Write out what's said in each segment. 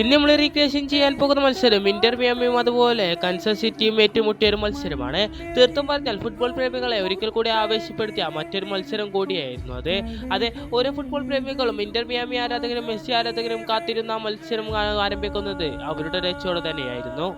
ഇന്ന് നമ്മൾ റീക്രിയേഷൻ ചെയ്യാൻ പോകുന്ന മത്സരം ഇന്റർ മിയാമിയും അതുപോലെ കൻസർ സിറ്റിയും ഏറ്റുമുട്ടിയ ഒരു മത്സരമാണ്. തീർത്തും പറഞ്ഞാൽ ഫുട്ബോൾ പ്രേമികളെ ഒരിക്കൽ കൂടി ആവേശപ്പെടുത്തിയ മറ്റൊരു മത്സരം കൂടിയായിരുന്നു അത്. അതെ ഓരോ ഫുട്ബോൾ പ്രേമികളും ഇന്റർ മിയാമി ആരാധകരും മെസ്സി ആരാധകരും കാത്തിരുന്ന മത്സരം ആരംഭിക്കുന്നത് അവരുടെ രക്ഷയോടെ തന്നെയായിരുന്നു.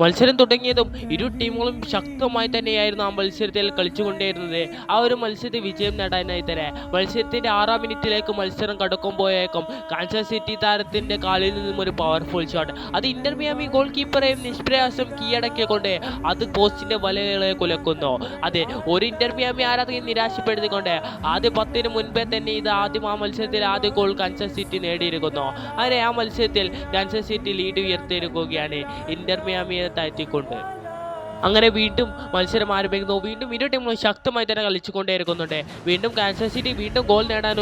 മത്സരം തുടങ്ങിയതും ഇരു ടീമുകളും ശക്തമായി തന്നെയായിരുന്നു ആ മത്സരത്തിൽ കളിച്ചുകൊണ്ടേയിരുന്നത്. ആ ഒരു മത്സരത്തിൽ വിജയം നേടാനായി തന്നെ മത്സരത്തിന്റെ ആറാം മിനിറ്റിലേക്ക് മത്സരം കടക്കുമ്പോഴേക്കും കാൻസർ സിറ്റി താരത്തിന്റെ കാലിൽ നിന്നും ഒരു പവർഫുൾ ഷോട്ട് അത് ഇന്റർമിയാമി ഗോൾ കീപ്പറെയും നിഷ്പ്രയാസം കീഴടക്കിക്കൊണ്ട് അത് പോസ്റ്റിന്റെ വലകളെ കുലക്കുന്നു. അതെ ഒരു ഇന്റർമിയാമി ആരാധകൻ നിരാശപ്പെടുത്തിക്കൊണ്ട് ആദ്യ പത്തിന് മുൻപേ തന്നെ ഇത് ആദ്യം ആ മത്സരത്തിൽ ആദ്യ ഗോൾ കാൻസർ സിറ്റി നേടിയിരിക്കുന്നു. അങ്ങനെ ആ മത്സരത്തിൽ കാൻസർ സിറ്റി ലീഡ് ഉയർത്തിയിരിക്കുകയാണ് ഇന്റർ മിയാമിയെ দায়িত্ব করবে। അങ്ങനെ വീണ്ടും മത്സരം ആരംഭിക്കുന്നു. വീണ്ടും ഇരു ടീമുകളും ശക്തമായി തന്നെ കളിച്ചുകൊണ്ടേയിരിക്കുന്നുണ്ട്. വീണ്ടും കാൻസർ സിറ്റി വീണ്ടും ഗോൾ നേടാൻ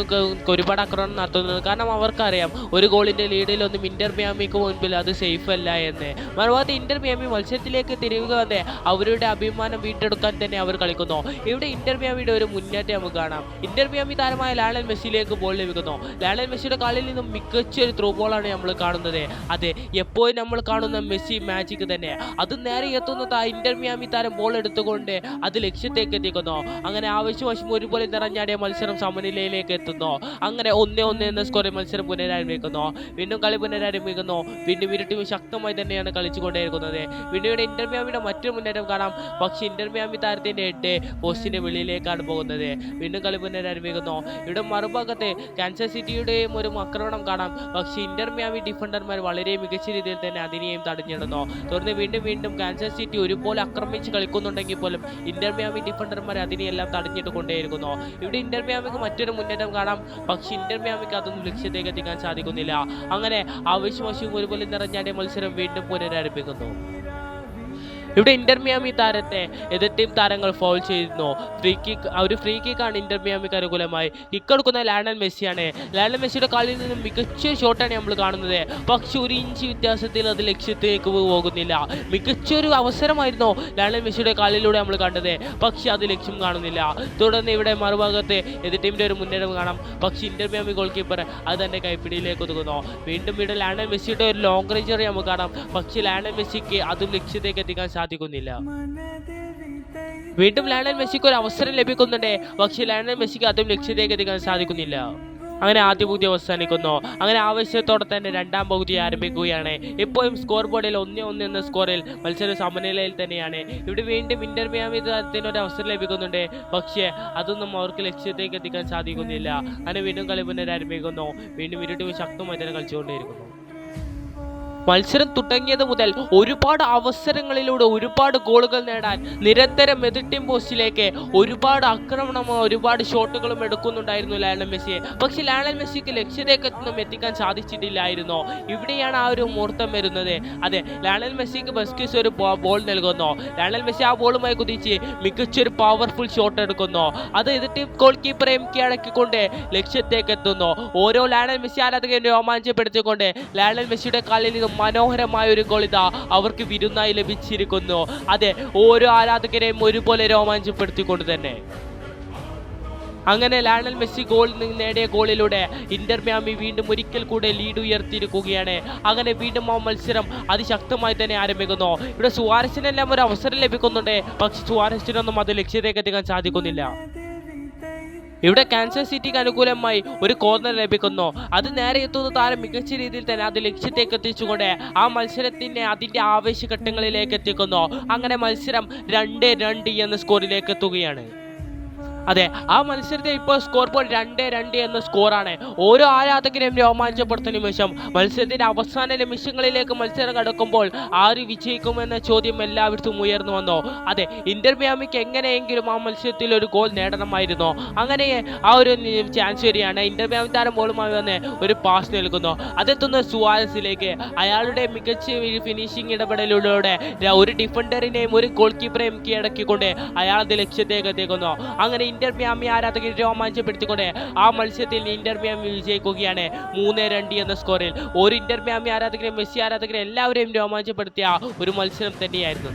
ഒരുപാട് ആക്രമണം നടത്തുന്നത് കാരണം അവർക്കറിയാം ഒരു ഗോളിന്റെ ലീഡിലൊന്നും ഇന്റർ മിയാമിക്ക് മുൻപിൽ അത് സേഫ് അല്ല എന്ന്. മറുപടി ഇന്റർ മിയാമി മത്സരത്തിലേക്ക് തിരികെ വന്ന് അവരുടെ അഭിമാനം വീണ്ടെടുക്കാൻ തന്നെ അവർ കളിക്കുന്നു. ഇവിടെ ഇന്റർ മിയാമിയുടെ ഒരു മുന്നേറ്റം നമുക്ക് കാണാം. ഇന്റർ മിയാമി താരമായ ലാലൻ മെസ്സിയിലേക്ക് ബോൾ ലഭിക്കുന്നു. ലാലൻ മെസ്സിയുടെ കളിയിൽ നിന്നും മികച്ച ഒരു ത്രൂ ബോളാണ് നമ്മൾ കാണുന്നത്. അതെ എപ്പോഴും നമ്മൾ കാണുന്ന മെസ്സി മാജിക് തന്നെ. അത് നേരെ എത്തുന്നത് ആ ഇന്റർ താരം ബോൾ എടുത്തുകൊണ്ട് അത് ലക്ഷ്യത്തേക്ക് എത്തിക്കുന്നു. അങ്ങനെ ആവശ്യവശം ഒരുപോലെ നിറഞ്ഞാടിയ മത്സരം സമനിലയിലേക്ക് എത്തുന്നു. അങ്ങനെ ഒന്നേ ഒന്ന് എന്ന സ്കോറിൽ മത്സരം പുനരാരംഭിക്കുന്നു. വീണ്ടും കളി പുനരാരംഭിക്കുന്നു. വീണ്ടും ഇരു ടീം ശക്തമായി തന്നെയാണ് കളിച്ചുകൊണ്ടേയിരിക്കുന്നത്. വീണ്ടും ഇന്റർമിയാമിയുടെ ഇന്റർ മിയാമിയുടെ മറ്റൊരു മുന്നേറ്റം കാണാം. പക്ഷേ ഇന്റർ മിയാമി താരത്തിന്റെ എട്ട് പോസ്റ്റിന്റെ വെളിയിലേക്കാണ് പോകുന്നത്. വീണ്ടും കളി പുനരാരംഭിക്കുന്നു. ഇവിടെ മറുഭാഗത്ത് കാൻസർ സിറ്റിയുടെയും ഒരു ആക്രമണം കാണാം. പക്ഷേ ഇന്റർ മിയാമി ഡിഫൻഡർമാർ വളരെ മികച്ച രീതിയിൽ തന്നെ അതിനെയും തടഞ്ഞിടുന്നു. തുടർന്ന് വീണ്ടും വീണ്ടും കാൻസർ സിറ്റി ഒരുപോലെ ആക്രമിച്ച് കളിക്കുന്നുണ്ടെങ്കിൽ പോലും ഇന്റർ മിയാമി ഡിഫൻഡർമാർ അതിനെയെല്ലാം തടഞ്ഞിട്ട് കൊണ്ടേയിരിക്കുന്നു. ഇവിടെ ഇന്റർ മിയാമിക്ക് മറ്റൊരു മുന്നേറ്റം കാണാം. പക്ഷേ ഇന്റർ മിയാമിക്ക് അതൊന്നും ലക്ഷ്യത്തേക്ക് എത്തിക്കാൻ സാധിക്കുന്നില്ല. അങ്ങനെ ആവശ്യവശവും ഒരുപോലെ നിറഞ്ഞാടിയ മത്സരം വീണ്ടും പുനരാരംഭിക്കുന്നു. ഇവിടെ ഇന്റർമിയാമി താരത്തെ എതിർ ടീം താരങ്ങൾ ഫോൾ ചെയ്യുന്നു. ഫ്രീ കിക്ക് ഒരു ഫ്രീ കിക്കാണ് ആണ് മിയാമിക്ക് അനുകൂലമായി. കിക്ക് എടുക്കുന്ന ലാനൽ മെസ്സിയാണ്. ലാനൽ മെസ്സിയുടെ കളിയിൽ നിന്നും മികച്ച ഷോട്ടാണ് നമ്മൾ കാണുന്നത്. പക്ഷെ ഒരു ഇഞ്ച് വ്യത്യാസത്തിൽ അത് ലക്ഷ്യത്തിലേക്ക് പോകുന്നില്ല. മികച്ചൊരു അവസരമായിരുന്നു ലാനൽ മെസ്സിയുടെ കളിയിലൂടെ നമ്മൾ കണ്ടത്. പക്ഷെ അത് ലക്ഷ്യം കാണുന്നില്ല. തുടർന്ന് ഇവിടെ മറുഭാഗത്ത് എതിർ ടീമിന്റെ ഒരു മുന്നേറ്റം കാണാം. പക്ഷെ ഇന്റർമിയാമി ഗോൾ കീപ്പർ അത് തന്റെ കൈപ്പിടിയിലേക്ക് ഒതുക്കുന്നു വീണ്ടും ഇവിടെ ലാനൽ മെസ്സിയുടെ ഒരു ലോങ് റേഞ്ച് നമുക്ക് കാണാം. പക്ഷെ ലാനൽ മെസ്സിക്ക് അതും ലക്ഷ്യത്തേക്ക് എത്തിക്കാൻ സാധിക്കുന്നില്ല. വീണ്ടും ലയണൽ മെസ്സിക്ക് ഒരു അവസരം ലഭിക്കുന്നുണ്ട്. പക്ഷേ ലയണൽ മെസ്സിക്ക് അതും ലക്ഷ്യത്തേക്ക് എത്തിക്കാൻ സാധിക്കുന്നില്ല. അങ്ങനെ ആദ്യ പകുതി അവസാനിക്കുന്നു. അങ്ങനെ ആവശ്യത്തോടെ തന്നെ രണ്ടാം പകുതി ആരംഭിക്കുകയാണ്. ഇപ്പോഴും സ്കോർ ബോർഡിൽ ഒന്നേ ഒന്ന് എന്ന സ്കോറിൽ മത്സരം സമനിലയിൽ തന്നെയാണ്. ഇവിടെ വീണ്ടും ഇന്റർ മിയാമി ഒരു അവസരം ലഭിക്കുന്നുണ്ട്. പക്ഷേ അതൊന്നും അവർക്ക് ലക്ഷ്യത്തേക്ക് എത്തിക്കാൻ സാധിക്കുന്നില്ല. അങ്ങനെ വീണ്ടും കളി പുനരാരംഭിക്കുന്നു. വീണ്ടും ഇരുട്ടും ശക്തമായി തന്നെ കളിച്ചുകൊണ്ടേയിരിക്കുന്നു. മത്സരം തുടങ്ങിയത് മുതൽ ഒരുപാട് അവസരങ്ങളിലൂടെ ഒരുപാട് ഗോളുകൾ നേടാൻ നിരന്തരം എതിർ ടീം പോസ്റ്റിലേക്ക് ഒരുപാട് ആക്രമണമോ ഒരുപാട് ഷോട്ടുകളും എടുക്കുന്നുണ്ടായിരുന്നു ലയണൽ മെസ്സിയെ. പക്ഷേ ലയണൽ മെസ്സിക്ക് ലക്ഷ്യത്തേക്കൊന്നും എത്തിക്കാൻ സാധിച്ചിട്ടില്ലായിരുന്നു. ഇവിടെയാണ് ആ ഒരു മുഹൂർത്തം വരുന്നത്. അതെ ലയണൽ മെസ്സിക്ക് ബസ്കിസ് ഒരു ബോൾ നൽകുന്നു. ലയണൽ മെസ്സി ആ ബോളുമായി കുതിച്ച് മികച്ചൊരു പവർഫുൾ ഷോട്ട് എടുക്കുന്നു. അത് എതിർ ടീം ഗോൾ കീപ്പറെയും കീഴടക്കിക്കൊണ്ട് ലക്ഷ്യത്തേക്ക് എത്തുന്നു. ഓരോ ലയണൽ മെസ്സി ആരാധകരെ രോമാഞ്ചപ്പെടുത്തിക്കൊണ്ട് ലയണൽ മെസ്സിയുടെ കാലിൽ നിന്നും മനോഹരമായ ഒരു ഗോൾ ഇതാ അവർക്ക് വിരുന്നായി ലഭിച്ചിരിക്കുന്നു. അതെ ഓരോ ആരാധകരെയും ഒരുപോലെ രോമാഞ്ചപ്പെടുത്തിക്കൊണ്ട് തന്നെ. അങ്ങനെ ലയണൽ മെസ്സി ഗോൾ നേടിയ ഗോളിലൂടെ ഇന്റർ മിയാമി വീണ്ടും ഒരിക്കൽ കൂടെ ലീഡ് ഉയർത്തിയിരിക്കുകയാണ്. അങ്ങനെ വീണ്ടും ആ മത്സരം അതിശക്തമായി തന്നെ ആരംഭിക്കുന്നു. ഇവിടെ സുവാരസിനെല്ലാം ഒരു അവസരം ലഭിക്കുന്നുണ്ട്. പക്ഷെ സുവാരസിനൊന്നും അത് ലക്ഷ്യത്തേക്ക് എത്തിക്കാൻ സാധിക്കുന്നില്ല. ഇവിടെ കാൻസർ സിറ്റിക്ക് അനുകൂലമായി ഒരു കോർണർ ലഭിക്കുന്നു. അത് നേരെ എത്തുന്ന താരം മികച്ച രീതിയിൽ തന്നെ അത് ലക്ഷ്യത്തേക്ക് എത്തിച്ചുകൊണ്ട് ആ മത്സരത്തിനെ അതിന്റെ ആവേശഘട്ടങ്ങളിലേക്ക് എത്തിക്കുന്നു. അങ്ങനെ മത്സരം രണ്ട് രണ്ട് എന്ന സ്കോറിലേക്ക് എത്തുകയാണ്. അതെ ആ മത്സരത്തെ ഇപ്പോൾ സ്കോർ ബോൾ രണ്ട് രണ്ട് എന്ന സ്കോറാണ് ഓരോ ആരാധകരെയും രോമാഞ്ചപ്പെടുത്തുന്ന നിമിഷം മത്സരത്തിന്റെ അവസാന നിമിഷങ്ങളിലേക്ക് മത്സരം കടക്കുമ്പോൾ ആര് വിജയിക്കുമെന്ന ചോദ്യം എല്ലാവർക്കും ഉയർന്നു വന്നോ. അതെ ഇന്റർ മിയാമിക്ക് എങ്ങനെയെങ്കിലും ആ മത്സരത്തിൽ ഒരു ഗോൾ നേടണമായിരുന്നു. അങ്ങനെ ആ ഒരു ചാൻസ് വരികയാണ് ഇന്റർ മിയാമി താരം ബോളുമായി വന്ന് ഒരു പാസ് നൽകുന്നു. അതെത്തുന്ന സുവാരസിലേക്ക് അയാളുടെ മികച്ച ഫിനിഷിംഗ് ഇടപെടലിലൂടെ ഒരു ഡിഫൻഡറിനെയും ഒരു ഗോൾ കീപ്പറെയും കീഴടക്കിക്കൊണ്ട് അയാൾ ലക്ഷ്യത്തേക്ക് എത്തിക്കുന്നു. അങ്ങനെ ഇന്റർ മിയാമി ആരാധകരെ രോമാഞ്ചപ്പെടുത്തിക്കൊണ്ട് ആ മത്സരത്തിൽ ഇന്റർ മിയാമി വിജയിക്കുകയാണ്. മൂന്ന് രണ്ട് എന്ന സ്കോറിൽ ഒരു ഇന്റർ മിയാമി ആരാധകരെ മെസ്സി ആരാധകരെ എല്ലാവരെയും രോമാഞ്ചപ്പെടുത്തിയ ഒരു മത്സരം തന്നെയായിരുന്നു